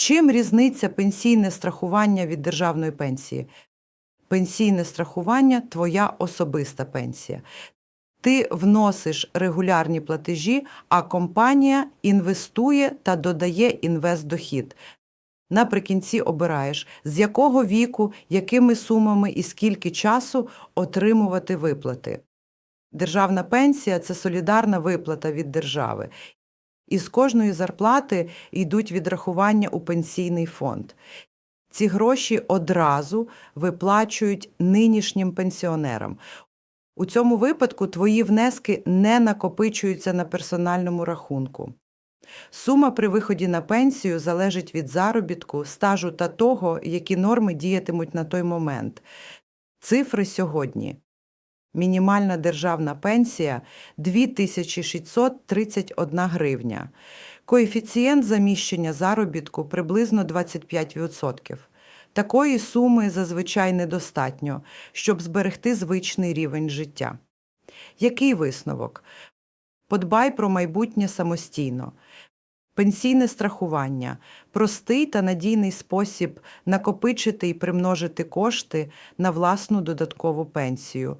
Чим різниця пенсійне страхування від державної пенсії? Пенсійне страхування твоя особиста пенсія. Ти вносиш регулярні платежі, а компанія інвестує та додає інвестдохід. Наприкінці обираєш, з якого віку, якими сумами і скільки часу отримувати виплати. Державна пенсія це солідарна виплата від держави. І з кожної зарплати йдуть відрахування у пенсійний фонд. Ці гроші одразу виплачують нинішнім пенсіонерам. У цьому випадку твої внески не накопичуються на персональному рахунку. Сума при виході на пенсію залежить від заробітку, стажу та того, які норми діятимуть на той момент. Цифри сьогодні. Мінімальна державна пенсія 2631 гривня. Коефіцієнт заміщення заробітку приблизно 25%. Такої суми зазвичай недостатньо, щоб зберегти звичний рівень життя. Який висновок? Подбай про майбутнє самостійно. Пенсійне страхування простий та надійний спосіб накопичити і примножити кошти на власну додаткову пенсію.